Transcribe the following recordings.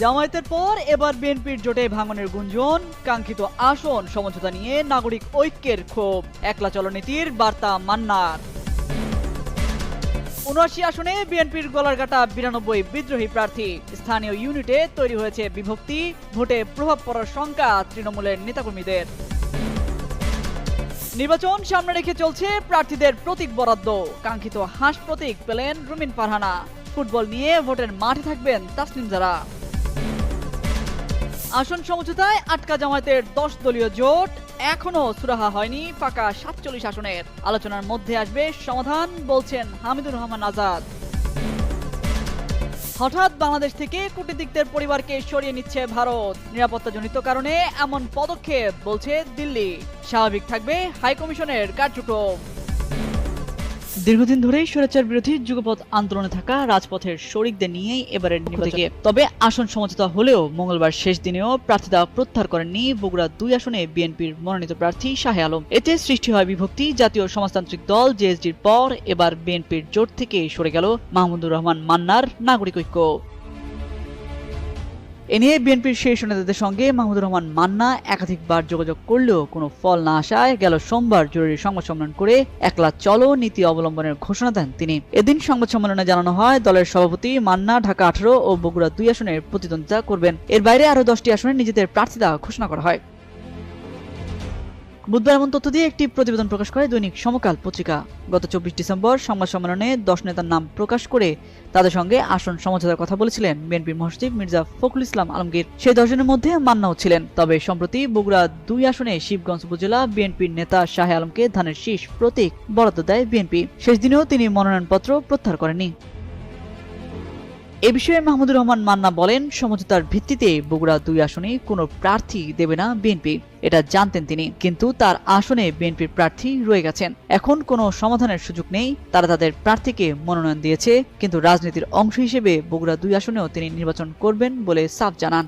জামায়াতের পর এবার বিএনপির জোটে ভাঙনের গুঞ্জন, কাঙ্ক্ষিত আসন, সমঝোতা নিয়ে নাগরিক ঐক্যের ক্ষোভ, একলা চলনীতির বার্তা মান্নার। উনআশি আসনে বিএনপির গলার কাটা বিরানব্বই বিদ্রোহী প্রার্থী। স্থানীয় ইউনিটে তৈরি হয়েছে বিভক্তি, ভোটে প্রভাব পড়ার শঙ্কা তৃণমূলের নেতাকর্মীদের। নির্বাচন সামনে রেখে চলছে প্রার্থীদের প্রতীক বরাদ্দ। কাঙ্ক্ষিত হাঁস প্রতীক পেলেন রুমিন ফারহানা। ফুটবল নিয়ে ভোটের মাঠে থাকবেন তাসলিম যারা আসন সমঝোতায় আটকা জামায়াতের দশ দলীয় জোট। এখনও সুরাহা হয়নি, ফাঁকা সাতচল্লিশ আসনের। আলোচনার মধ্যে আসবে সমাধান, বলছেন হামিদুর রহমান আজাদ। হঠাৎ বাংলাদেশ থেকে কূটনীতিকদের পরিবারকে সরিয়ে নিচ্ছে ভারত। নিরাপত্তাজনিত কারণে এমন পদক্ষেপ বলছে দিল্লি। স্বাভাবিক থাকবে হাইকমিশনের কার্যক্রম। দীর্ঘদিন ধরেই স্বৈরাচার বিরোধী যুগপথ আন্দোলনে থাকা রাজপথের শরিকদের নিয়েই এবারের নির্বাচনে। তবে আসন সমঝোতা হলেও মঙ্গলবার শেষ দিনেও প্রার্থী দেওয়া প্রত্যাহার করেননি বগুড়া দুই আসনে বিএনপির মনোনীত প্রার্থী শাহে আলম। এতে সৃষ্টি হয় বিভক্তি জাতীয় সমাজতান্ত্রিক দল জেএসডির পর এবার বিএনপির জোট থেকে সরে গেল মাহমুদুর রহমান মান্নার নাগরিক ঐক্য। এ নিয়ে বিএনপির শীর্ষ নেতাদের সঙ্গে মাহমুদুর রহমান মান্না একাধিকবার যোগাযোগ করলেও কোনো ফল না আসায় গেল সোমবার জরুরি সংবাদ সম্মেলন করে একলা চলো নীতি অবলম্বনের ঘোষণা দেন তিনি। এদিন সংবাদ সম্মেলনে জানানো হয়, দলের সভাপতি মান্না, ঢাকা আঠারো ও বগুড়া দুই আসনের প্রতিদ্বন্দ্বিতা করবেন। এর বাইরে আরও দশটি আসনে নিজেদের প্রার্থিতা ঘোষণা করা হয়। বুধবার এমন তথ্য দিয়ে একটি প্রতিবেদন প্রকাশ করে দৈনিক সমকাল পত্রিকা। গত চব্বিশ ডিসেম্বর সংবাদ সম্মেলনে দশ নেতার নাম প্রকাশ করে তাদের সঙ্গে আসন সমঝোতার কথা বলেছিলেন বিএনপির মহাসচিব মির্জা ফখরুল ইসলাম আলমগীর। সেই দশজনের মধ্যে মান্নাও ছিলেন। তবে সম্প্রতি বগুড়া দুই আসনে শিবগঞ্জ উপজেলা বিএনপির নেতা শাহে আলমকে ধানের শীষ প্রতীক বরাদ্দ দেয় বিএনপি। শেষ দিনেও তিনি মনোনয়নপত্র প্রত্যাহার করেননি। এ বিষয়ে মাহমুদুর রহমান মান্না বলেন, সমঝোতার ভিত্তিতে বগুড়া দুই আসনে কোনো প্রার্থী দেবে না বিএনপি। এটা জানতেন তিনি। কিন্তু তার আসনে বিএনপির প্রার্থী রয়ে গেছেন। এখন কোনো সমাধানের সুযোগ নেই। তারা তাদের প্রার্থীকে মনোনয়ন দিয়েছে। কিন্তু রাজনীতির অংশ হিসেবে বগুড়া দুই আসনেও তিনি নির্বাচন করবেন বলে সাফ জানান।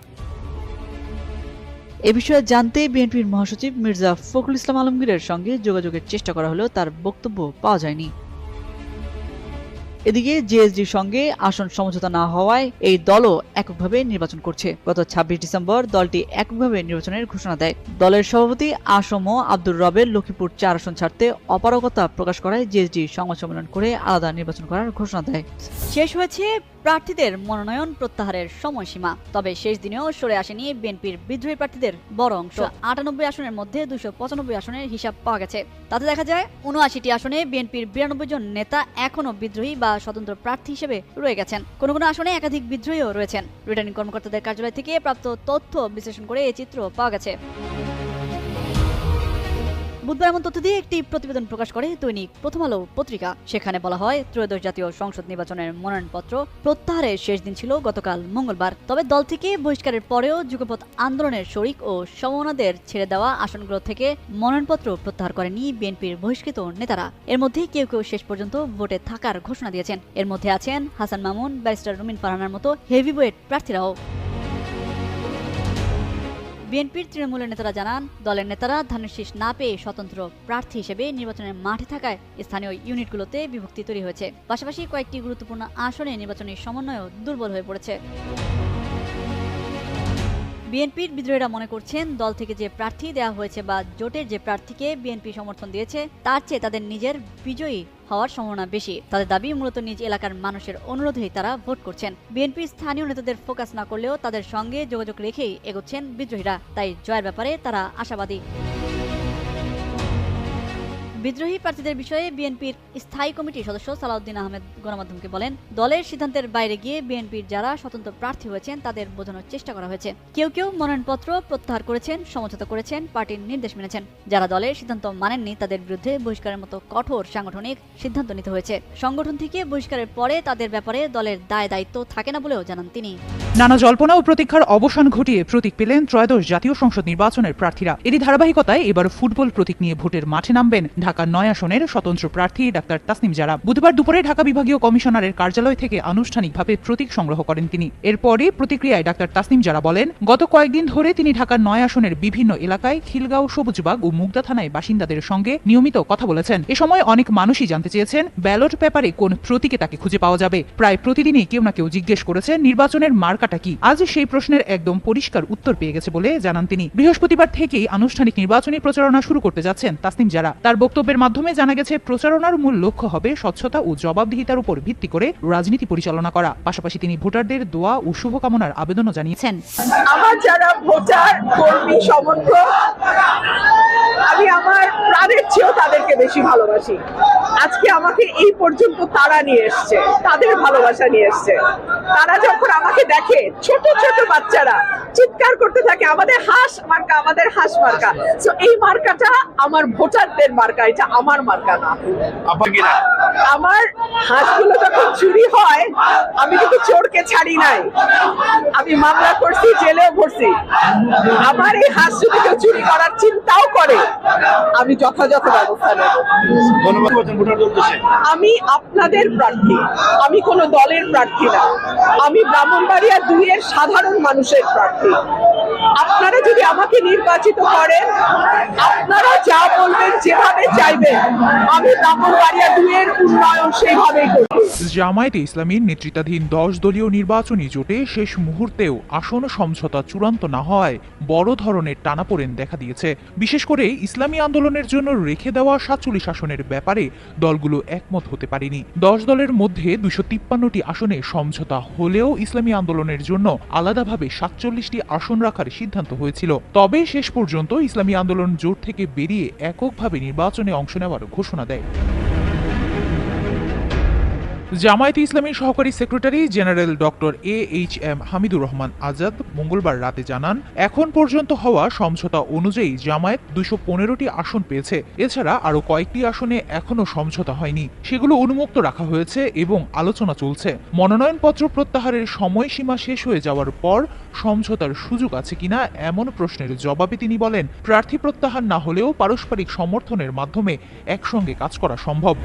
এ বিষয়ে জানতে বিএনপির মহাসচিব মির্জা ফখরুল ইসলাম আলমগীরের সঙ্গে যোগাযোগের চেষ্টা করা হলেও তার বক্তব্য পাওয়া যায়নি। এদিকে জেএসডির সঙ্গে আসন সমঝোতা না হওয়ায় এই দলও এককভাবে নির্বাচন করছে। গত ছাব্বিশ ডিসেম্বর দলটি এককভাবে নির্বাচনের ঘোষণা দেয়। দলের সভাপতি আসম আব্দুর রবের লক্ষ্মীপুর চার আসন ছাড়তে অপারগতা প্রকাশ করায় জেএসডি সংবাদ সম্মেলন করে আলাদা নির্বাচন করার ঘোষণা দেয়। শেষ হয়েছে প্রার্থীদের মনোনয়ন প্রত্যাহারের সময়সীমা। তবে শেষ দিনেও সরে আসেনি বিএনপির বিদ্রোহী প্রার্থীদের বড় অংশ। আটানব্বই আসনের মধ্যে দুশো পঁচানব্বই আসনের হিসাব পাওয়া গেছে। তাতে দেখা যায় উনআশিটি আসনে বিএনপির বিরানব্বই জন নেতা এখনও বিদ্রোহী বা স্বতন্ত্র প্রার্থী হিসেবে রয়ে গেছেন। কোনো কোনো আসনে একাধিক বিদ্রোহীও রয়েছেন। রিটার্নিং কর্মকর্তাদের কার্যালয় থেকে প্রাপ্ত তথ্য বিশ্লেষণ করে এই চিত্র পাওয়া গেছে। বুধবার এমন তথ্য দিয়ে একটি প্রতিবেদন প্রকাশ করে দৈনিক প্রথম আলো পত্রিকা। সেখানে বলা হয়, ত্রয়োদশ জাতীয় সংসদ নির্বাচনের মনোনয়নপত্র প্রত্যাহারের শেষ দিন ছিল গতকাল মঙ্গলবার। তবে দল থেকে বহিষ্কারের পরেও যুগপথ আন্দোলনের শরিক ও সমমনাদের ছেড়ে দেওয়া আসনগুলো থেকে মনোনয়নপত্র প্রত্যাহার করেনি বিএনপির বহিষ্কৃত নেতারা। এর মধ্যে কেউ কেউ শেষ পর্যন্ত ভোটে থাকার ঘোষণা দিয়েছেন। এর মধ্যে আছেন হাসান মামুন, ব্যারিস্টার রুমিন ফারহানার মতো হেভিওয়েট প্রার্থীরাও। বিএনপির তৃণমূলের নেতারা জানান, দলের নেতারা ধানের শীষ না পেয়ে স্বতন্ত্র প্রার্থী হিসেবে নির্বাচনের মাঠে থাকায় স্থানীয় ইউনিটগুলোতে বিভক্তি তৈরি হয়েছে। পাশাপাশি কয়েকটি গুরুত্বপূর্ণ আসনে নির্বাচনী সমন্বয়ও দুর্বল হয়ে পড়েছে। বিএনপির বিদ্রোহীরা মনে করছেন দল থেকে যে প্রার্থী দেওয়া হয়েছে বা জোটের যে প্রার্থীকে বিএনপি সমর্থন দিয়েছে, তার চেয়ে তাদের নিজের বিজয়ী হওয়ার সম্ভাবনা বেশি। তাদের দাবি, মূলত নিজ এলাকার মানুষের অনুরোধেই তারা ভোট করছেন। বিএনপির স্থানীয় নেতাদের ফোকাস না করলেও তাদের সঙ্গে যোগাযোগ রেখেই এগোচ্ছেন বিদ্রোহীরা। তাই জয়ের ব্যাপারে তারা আশাবাদী। বিদ্রোহী প্রার্থীদের বিষয়ে বিএনপির স্থায়ী কমিটির সদস্য সালাউদ্দিন আহমেদ গণমাধ্যমকে বলেন, দলের সিদ্ধান্তের বাইরে গিয়ে বিএনপির যারা স্বতন্ত্র প্রার্থী হয়েছেন, তাদের বোঝানোর চেষ্টা করা হয়েছে। কেউ কেউ মনোনয়নপত্র প্রত্যাহার করেছেন, সমঝোতা করেছেন, পার্টির নির্দেশ মেনেছেন। যারা দলের সিদ্ধান্ত মানেননি, তাদের বিরুদ্ধে বহিষ্কারের মতো কঠোর সাংগঠনিক সিদ্ধান্ত নিতে হয়েছে। সংগঠন থেকে বহিষ্কারের পরে তাদের ব্যাপারে দলের দায় দায়িত্ব থাকে না বলেও জানান তিনি। নানা জল্পনা ও প্রতীক্ষার অবসান ঘটিয়ে প্রতীক পেলেন ত্রয়োদশ জাতীয় সংসদ নির্বাচনের প্রার্থীরা। এরই ধারাবাহিকতায় এবার ফুটবল প্রতীক নিয়ে ভোটের মাঠে নামবেন ঢাকা নয় আসনের স্বতন্ত্র প্রার্থী ডাক্তার তাসনিম জারা বুধবার দুপুরে ঢাকা বিভাগীয় কমিশনারের কার্যালয় থেকে আনুষ্ঠানিকভাবে প্রতীক সংগ্রহ করেন তিনি। এরপরই প্রতিক্রিয়ায় ডাক্তার তাসনিম জারা বলেন, গত কয়েকদিন ধরে তিনি ঢাকার নয় আসনের বিভিন্ন এলাকায় খিলগাঁও, সবুজবাগ ও মুগদা থানায় বাসিন্দাদের সঙ্গে নিয়মিত কথা বলেছেন। এ সময় অনেক মানুষই জানতে চেয়েছেন, ব্যালট পেপারে কোন প্রতীকে তাকে খুঁজে পাওয়া যাবে। প্রায় প্রতিদিনই কেউ না কেউ জিজ্ঞেস করেছে নির্বাচনের মার্কাটা কি? আজ সেই প্রশ্নের একদম পরিষ্কার উত্তর পেয়ে গেছে বলে জানান তিনি। বৃহস্পতিবার থেকেই আনুষ্ঠানিক নির্বাচনী প্রচারণা শুরু করতে যাচ্ছেন তাসনিম জারা। তার বক্তব্যের মাধ্যমে জানা গেছে, প্রচারণার মূল লক্ষ্য হবে স্বচ্ছতা ও জবাবদিহিতার উপর ভিত্তি করে রাজনীতি পরিচালনা করা। পাশাপাশি তিনি ভোটারদের দোয়া ও শুভকামনার আবেদনও জানিয়েছেন। আমার যারা ভোটার, কর্মী, সমর্থক, আমি আমার প্রাণের চেয়েও তাদেরকে বেশি ভালোবাসি। আজকে আমাকে এই পর্যন্ত তারা নিয়ে এসছে, তাদের ভালোবাসা নিয়ে এসছে। তারা যখন আমাকে দেখে, ছোট ছোট বাচ্চারা চিৎকার করতে থাকে, আমাদের হাঁস মার্কা, আমাদের হাঁস মার্কা। তো এই মার্কাটা আমার ভোটারদের মার্কা এটা আমার মার্কা না। আমার হাঁসগুলো যখন চুরি হয় আমি কিন্তু চোরকে ছাড়ি নাই। আমি মামলা করছি জেলেও ভরছি। আমার এই হাঁস যদি কেউ চুরি করার চিন্তাও করে আমি যথাযথ ব্যবস্থা নেব। আমি আপনাদের প্রার্থী আমি কোনো দলের প্রার্থী না। আমি ব্রাহ্মণবাড়িয়া দুইয়ের সাধারণ মানুষের প্রার্থী। আপনারা যদি আমাকে নির্বাচিত করেন, আপনারা যা বলবেন যেভাবে চাইবেন, আমি ব্রাহ্মণবাড়িয়া দুইয়ের উন্নয়ন সেইভাবেই করব। জামায়াতে ইসলামীর নেতৃত্বাধীন দশ দলীয় নির্বাচনী জোটে শেষ মুহূর্তেও আসন সমঝোতা চূড়ান্ত না হওয়ায় বড় ধরনের টানাপোড়েন দেখা দিয়েছে। বিশেষ করে ইসলামী আন্দোলনের জন্য রেখে দেওয়া সাতচল্লিশ আসনের ব্যাপারে দলগুলো একমত হতে পারেনি। দশ দলের মধ্যে দুশো তিপ্পান্নটি আসনে সমঝোতা হলেও ইসলামী আন্দোলনের জন্য আলাদাভাবে সাতচল্লিশটি আসন রাখার সিদ্ধান্ত হয়েছিল। তবে শেষ পর্যন্ত ইসলামী আন্দোলন জোট থেকে বেরিয়ে এককভাবে নির্বাচনে অংশ নেওয়ার ঘোষণা দেয়। জামায়াতে ইসলামী সহকারী secretary general doctor A H M Hamidur Rahman Azad মঙ্গলবার রাতে জানান, এখন পর্যন্ত হওয়া সমঝোতা অনুযায়ী জামায়াত দুশো পনেরোটি আসন পেয়েছে। এছাড়া আরও কয়েকটি আসনে এখনও সমঝোতা হয়নি। সেগুলো উন্মুক্ত রাখা হয়েছে এবং আলোচনা চলছে। মনোনয়নপত্র প্রত্যাহারের সময়সীমা শেষ হয়ে যাওয়ার পর সমঝোতার সুযোগ আছে কিনা এমন প্রশ্নের জবাবে তিনি বলেন, প্রার্থী প্রত্যাহার না হলেও পারস্পরিক সমর্থনের মাধ্যমে একসঙ্গে কাজ করা সম্ভব।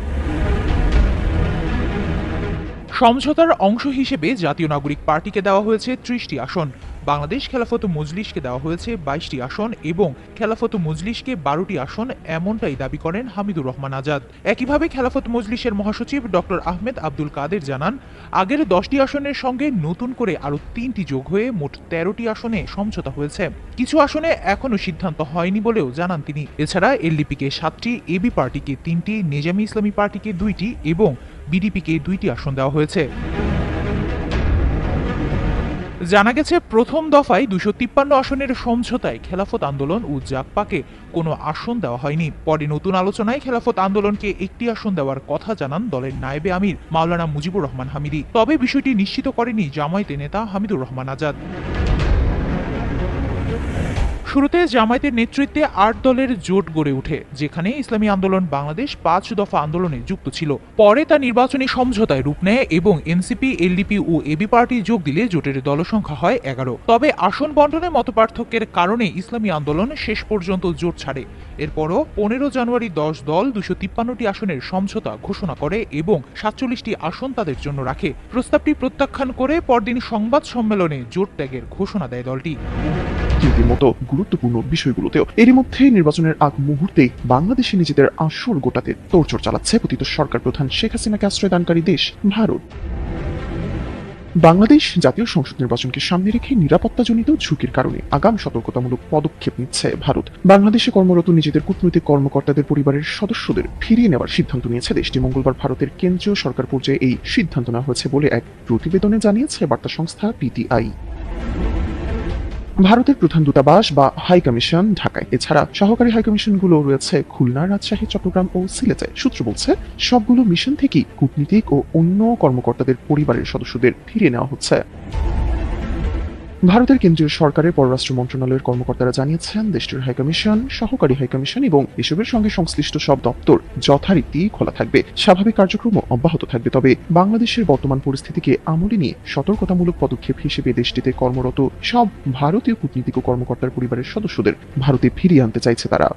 সমঝোতার অংশ হিসেবে জাতীয় নাগরিক পার্টিকে দেওয়া হয়েছে ত্রিশটি আসন। বাংলাদেশ খেলাফত মজলিসকে দেওয়া হয়েছে বাইশটি আসন এবং খেলাফত মজলিসকে বারোটি আসন এমনটাই দাবি করেন হামিদুর রহমান আজাদ। একইভাবে খেলাফত মজলিসের মহাসচিব ডক্টর আহমেদ আব্দুল কাদের জানান, আগের দশটি আসনের সঙ্গে নতুন করে আরও তিনটি যোগ হয়ে মোট তেরোটি আসনে সমঝোতা হয়েছে। কিছু আসনে এখনও সিদ্ধান্ত হয়নি বলেও জানান তিনি। এছাড়া এলডিপিকে সাতটি, এবি পার্টিকে তিনটি, নিজামী ইসলামী পার্টিকে দুইটি এবং বিডিপিকে দুইটি আসন দেওয়া হয়েছে। জানা গেছে, প্রথম দফায় দুশো তিপ্পান্ন আসনের সমঝোতায় খেলাফত আন্দোলন ও জাকপাকে কোনো আসন দেওয়া হয়নি। পরে নতুন আলোচনায় খেলাফত আন্দোলনকে একটি আসন দেওয়ার কথা জানান দলের নায়েবে আমির মাওলানা মুজিবুর রহমান হামিদি। তবে বিষয়টি নিশ্চিত করেনি জামায়াতে নেতা হামিদুর রহমান আজাদ। শুরুতে জামায়াতের নেতৃত্বে আট দলের জোট গড়ে ওঠে, যেখানে ইসলামী আন্দোলন বাংলাদেশ পাঁচ দফা আন্দোলনে যুক্ত ছিল। পরে তা নির্বাচনী সমঝোতায় রূপ নেয় এবং এনসিপি, এলডিপি ও এবি পার্টি যোগ দিলে জোটের দলসংখ্যা হয় এগারো। তবে আসন বন্টনে মতপার্থক্যের কারণে ইসলামী আন্দোলন শেষ পর্যন্ত জোট ছাড়ে। এরপরও পনেরো জানুয়ারি দশ দল দুশো তিপ্পান্নটি আসনের সমঝোতা ঘোষণা করে এবং সাতচল্লিশটি আসন তাদের জন্য রাখে। প্রস্তাবটি প্রত্যাখ্যান করে পরদিন সংবাদ সম্মেলনে জোট ত্যাগের ঘোষণা দেয় দলটি। রাজনীতির মতো গুরুত্বপূর্ণ বিষয়গুলোতেও এরই মধ্যে নির্বাচনের আগ মুহূর্তেই বাংলাদেশে নিজেদের আসর গোটাতে তোড়জোড় চালাচ্ছে পতিত সরকার প্রধান শেখ হাসিনাকে আশ্রয়দানকারী দেশ ভারত। বাংলাদেশ জাতীয় সংসদ নির্বাচনকে সামনে রেখে নিরাপত্তাজনিত ঝুঁকির কারণে আগাম সতর্কতামূলক পদক্ষেপ নিচ্ছে ভারত। বাংলাদেশে কর্মরত নিজেদের কূটনৈতিক কর্মকর্তাদের পরিবারের সদস্যদের ফিরিয়ে নেওয়ার সিদ্ধান্ত নিয়েছে দেশটি মঙ্গলবার ভারতের কেন্দ্রীয় সরকার পর্যায়ে এই সিদ্ধান্ত নেওয়া হয়েছে বলে এক প্রতিবেদনে জানিয়েছে বার্তা সংস্থা পিটিআই। ভারতের প্রধান দূতাবাস বা হাই কমিশন ঢাকায়। এছাড়া সহকারী হাই কমিশনগুলো রয়েছে খুলনা, রাজশাহী, চট্টগ্রাম ও সিলেটে। সূত্র বলছে, সবগুলো মিশন থেকেই কূটনীতিক ও অন্য কর্মকর্তাদের পরিবারের সদস্যদের ফিরিয়ে নেওয়া হচ্ছে। ভারতের কেন্দ্রীয় সরকারের পররাষ্ট্র মন্ত্রণালয়ের কর্মকর্তারা জানিয়েছেন, দেশটির হাইকমিশন, সহকারী হাইকমিশন এবং এসবের সঙ্গে সংশ্লিষ্ট সব দপ্তর যথারীতি খোলা থাকবে। স্বাভাবিক কার্যক্রমও অব্যাহত থাকবে। তবে বাংলাদেশের বর্তমান পরিস্থিতিকে আমলে নিয়ে সতর্কতামূলক পদক্ষেপ হিসেবে দেশটিতে কর্মরত সব ভারতীয় কূটনীতিক ও কর্মকর্তার পরিবারের সদস্যদের ভারতে ফিরিয়ে আনতে চাইছে তারা।